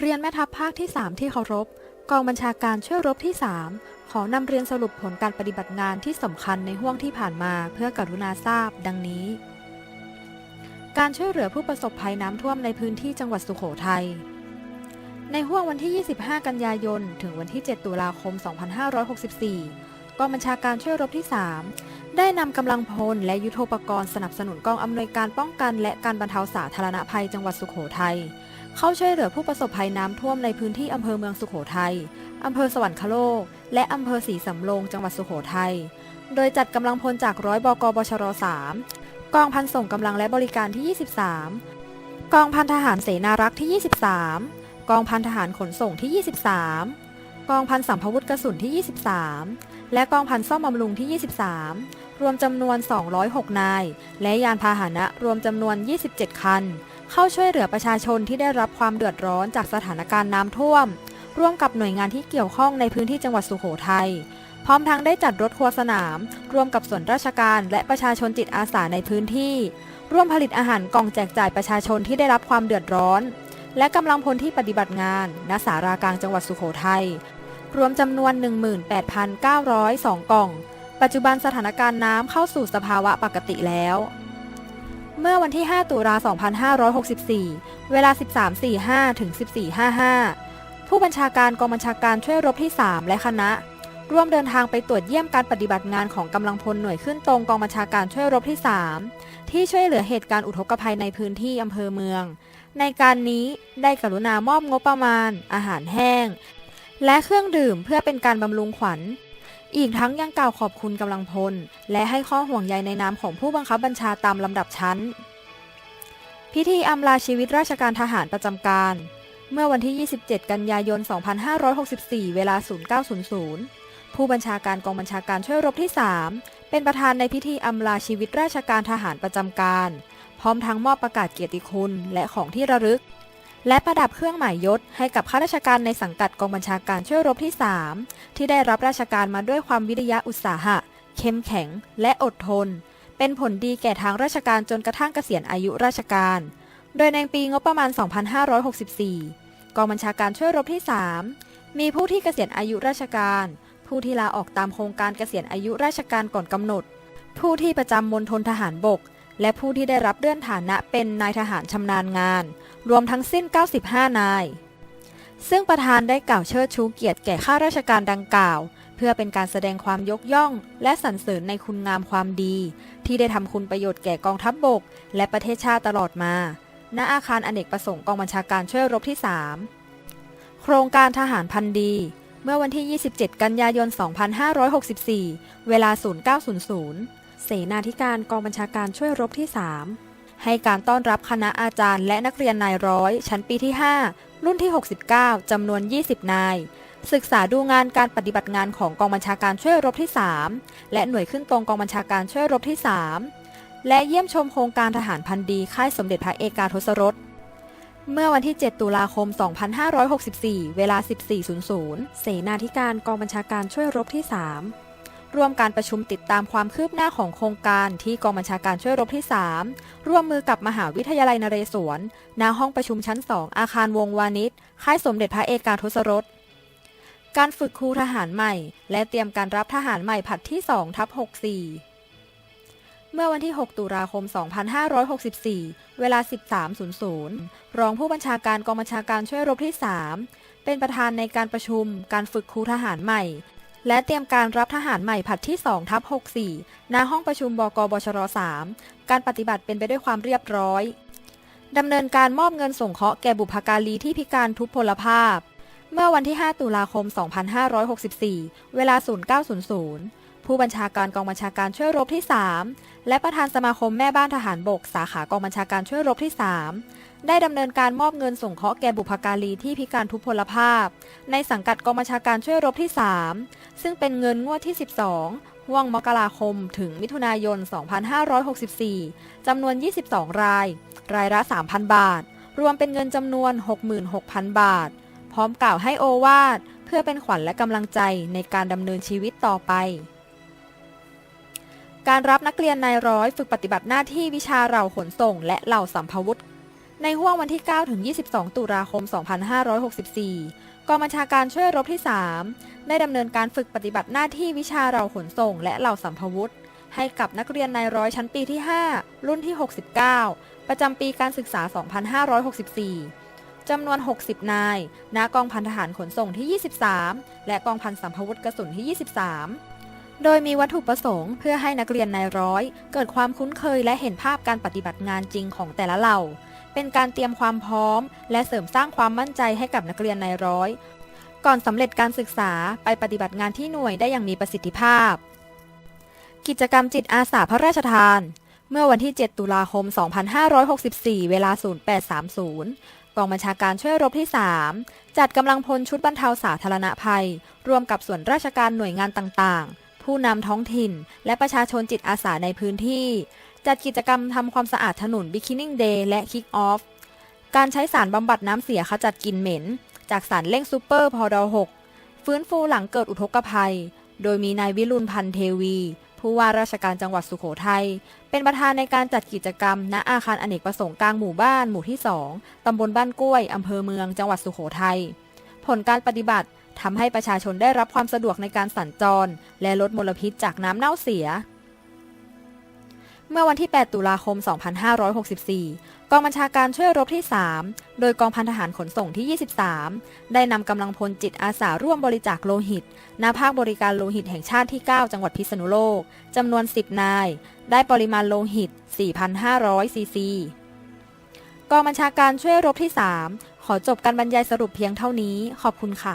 เรียนแม่ทัพภาคที่ 3 ที่เคารพ กองบัญชาการช่วยรบที่ 3 ขอนำเรียนสรุปผลการปฏิบัติงานที่สำคัญในห่วงที่ผ่านมาเพื่อกรุณาทราบ ดังนี้ การช่วยเหลือผู้ประสบภัยน้ำท่วมในพื้นที่จังหวัดสุโขทัย ในห่วงวันที่ 25 กันยายน ถึงวันที่ 7 ตุลาคม 2564 กองบัญชาการช่วยรบที่ 3 ได้นำกำลังพลและยุทโธปกรณ์สนับสนุนกองอำนวยการป้องกัน และการบรรเทาสาธารณภัยจังหวัดสุโขทัย เข้าช่วยเหลือผู้ประสบภัยน้ำท่วมในพื้นที่อำเภอเมืองสุโขทัยอำเภอสวรรคโลก และอำเภอศรีสำโรงจังหวัดสุโขทัย โดยจัดกำลังพลจากร้อยบกบชร3กองพันส่งกำลังและบริการที่ 23 กองพันทหารเสนารักษ์ที่ 23 กองพันทหารขนส่งที่ 23 กองพันสัมภวุธกระสุนที่ 23 และกองพันซ่อมบำรุงที่ 23 รวมจำนวน 206 นาย และยานพาหนะรวมจำนวน 27 คัน เข้าช่วยเหลือประชาชนที่ได้รับความเดือดร้อนจากสถานการณ์น้ำท่วม ร่วมกับหน่วยงานที่เกี่ยวข้องในพื้นที่จังหวัดสุโขทัยพร้อมทั้งได้จัดรถครัวสนาม ร่วมกับส่วนราชการและประชาชนจิตอาสาในพื้นที่ ร่วมผลิตอาหารกล่องแจกจ่ายประชาชนที่ได้รับความเดือดร้อน และกำลังพลที่ปฏิบัติงานณสารากลางจังหวัดสุโขทัยรวมจำนวน 18,902 กล่อง ปัจจุบันสถานการณ์น้ำเข้าสู่สภาวะปกติแล้ว เมื่อวันที่ 5 ตุลา 2564 เวลา 13.45 ถึง 14.55 ผู้บัญชาการกองบัญชาการช่วยรบที่ 3 และคณะ ร่วมเดินทางไปตรวจเยี่ยมการปฏิบัติงานของกำลังพลหน่วยขึ้นตรงกองบัญชาการช่วยรบที่ 3 ที่ช่วยเหลือเหตุการณ์อุทกภัยในพื้นที่อำเภอเมือง ในการนี้ได้กรุณามอบงบประมาณ อาหารแห้ง และเครื่องดื่มเพื่อเป็นการบำรุงขวัญ อีกทั้งยังกล่าวขอบคุณกำลังพล และให้ข้อห่วงใยในนามของผู้บังคับบัญชาตามลำดับชั้น พิธีอำลาชีวิตราชการทหารประจำการ เมื่อวันที่ 27 กันยายน 2564 เวลา 0900 ผู้บัญชาการกองบัญชาการช่วยรบที่ 3 เป็นประธานในพิธีอำลาชีวิตราชการทหารประจำการ พร้อมทั้งมอบประกาศเกียรติคุณและของที่ระลึก และประดับเครื่องหมายยศให้กับข้าราชการในสังกัดกองบัญชาการช่วยรบที่ 3 ที่ได้รับราชการมาด้วยความวิริยะอุตสาหะ เข้มแข็ง และอดทน เป็นผลดีแก่ทางราชการจนกระทั่งเกษียณอายุราชการ โดยในปีงบประมาณ 2564 กองบัญชาการช่วยรบที่ 3 มีผู้ที่เกษียณอายุราชการ ผู้ที่ลาออกตามโครงการเกษียณอายุราชการก่อนกำหนด ผู้ที่ประจำมณฑลทหารบก และผู้ที่ได้รับเลื่อนฐานะเป็นนายทหารชำนาญงาน รวมทั้งสิ้น 95 นาย ซึ่งประธานได้กล่าวเชิดชูเกียรติแก่ข้าราชการดังกล่าว เพื่อเป็นการแสดงความยกย่อง และสรรเสริญในคุณงามความดี ที่ได้ทำคุณประโยชน์แก่กองทัพบบก และประเทศชาติตลอดมา ณ อาคารอเนกประสงค์กองบัญชาการช่วยรบที่ 3 โครงการทหารพันธ์ดี เมื่อวันที่ 27 กันยายน 2564 เวลา 0900 เสนาธิการกองบัญชาการช่วยรบที่ 3 ให้การต้อนรับคณะอาจารย์และนักเรียนนายร้อย ชั้นปีที่ 5 รุ่นที่ 69 จำนวน 20 นาย ศึกษาดูงานการปฏิบัติงานของกองบัญชาการช่วยรบที่ 3 และหน่วยขึ้นตรงกองบัญชาการช่วยรบที่ 3 และเยี่ยมชมโครงการทหารพันธ์ดีค่ายสมเด็จพระเอกาทศรส เมื่อวันที่ 7 ตุลาคม 2564 เวลา 14.00 เสนาธิการกองบัญชาการช่วยรบที่ 3 ร่วมการประชุมติดตามความคืบหน้าของโครงการที่กองบัญชาการช่วยรบที่ 3 ร่วมมือกับมหาวิทยาลัยนเรศวรณห้องประชุมชั้น 2 อาคารวงวานิชค่ายสมเด็จพระเอกาทศรส การฝึกครูทหารใหม่ และเตรียมการรับทหารใหม่ผัดที่2ทับ64 เมื่อวันที่ 6 ตุลาคม 2564 เวลา 13.00 รองผู้บัญชาการกองบัญชาการช่วยรบที่ 3 เป็นประธานในการประชุมการฝึกครูทหารใหม่ และเตรียมการรับทหารใหม่ผัดที่2ทับ64 ณ ห้องประชุมบกบชร3การปฏิบัติเป็นไปด้วยความเรียบร้อยดำเนินการมอบเงินส่งเคราะห์แก่บุพการีที่พิการทุพพลภาพ เมื่อวันที่ 5 ตุลาคม 2564 เวลา 0900 ผู้บัญชาการกองบัญชาการช่วยรบที่ 3 และประธานสมาคมแม่บ้านทหารบก สาขากองบัญชาการช่วยรบที่ 3 ได้ดำเนินการมอบเงินส่งเคราะห์แก่บุพการีที่พิการทุพพลภาพ ในสังกัดกองบัญชาการช่วยรบที่ 3 ซึ่งเป็นเงินงวดที่ 12ห่วงมกราคมถึงมิถุนายน 2564 จำนวน 22 ราย รายละ 3,000 บาท รวมเป็นเงินจำนวน 66,000 บาท พร้อมกล่าวให้โอวาทเพื่อเป็นขวัญและกำลังใจในการดำเนินชีวิตต่อไป การรับนักเรียนนายร้อยฝึกปฏิบัติหน้าที่วิชาเหล่าขนส่ง และเหล่าสัมภวุธ ในห้วงวันที่ 9 ถึง 22 ตุลาคม 2564 กองบัญชาการช่วยรบที่ 3 ได้ดำเนินการฝึกปฏิบัติหน้าที่วิชาเราขนส่งและเหล่าสัมภวุธ ให้กับนักเรียนนายร้อยชั้นปีที่ 5 รุ่นที่ 69 ประจำปีการศึกษา 2564 จำนวน 60 นายณกองพันทหารขนส่งที่ 23 และกองพันสัมภวุธกระสุนที่ 23โดยมีวัตถุประสงค์เพื่อให้นักเรียนนายร้อย เกิดความคุ้นเคยและเห็นภาพการปฏิบัติงานจริงของแต่ละเหล่า เป็นการเตรียมความพร้อม และเสริมสร้างความมั่นใจให้กับนักเรียนในร้อย ก่อนสำเร็จการศึกษาไปปฏิบัติงานที่หน่วยได้อย่างมีประสิทธิภาพ กิจกรรมจิตอาสาพระราชทาน เมื่อวันที่ 7 ตุลาคม 2564 เวลา 0830 กองบัญชาการช่วยรบที่ 3 จัดกำลังพลชุดบรรเทาสาธารณภัย รวมกับส่วนราชการหน่วยงานต่างๆผู้นำท้องถิ่น และประชาชนจิตอาสาในพื้นที่ จัดกิจกรรมทำความสะอาดถนน Beginning Day และ Kick Off การใช้สารบำบัดน้ำเสียขจัดกลิ่นเหม็น จากสารเร่งซูเปอร์พอด6ฟื้นฟูหลังเกิดอุทกภัย โดยมีนายวิรุณพันเทวี ผู้ว่าราชการจังหวัดสุโขทัย เป็นประธานในการจัดกิจกรรม ณอาคารอเนกประสงค์กลางหมู่บ้านหมู่ที่ 2 ตำบลบ้านกล้วย อำเภอเมือง จังหวัดสุโขทัย ผลการปฏิบัติทำให้ประชาชนได้รับความสะดวกในการสัญจร และลดมลพิษจากน้ำเน่าเสีย เมื่อวันที่ 8 ตุลาคม 2564 กองบัญชาการช่วยรบที่ 3 โดยกองพันทหารขนส่งที่ 23 ได้นำกำลังพลจิตอาสาร่วมบริจาคโลหิตณภาคบริการโลหิตแห่งชาติที่ 9 จังหวัดพิษณุโลก จำนวน 10 นาย ได้ปริมาณโลหิต 4,500 ซีซี กองบัญชาการช่วยรบที่ 3 ขอจบการบรรยายสรุปเพียงเท่านี้ ขอบคุณค่ะ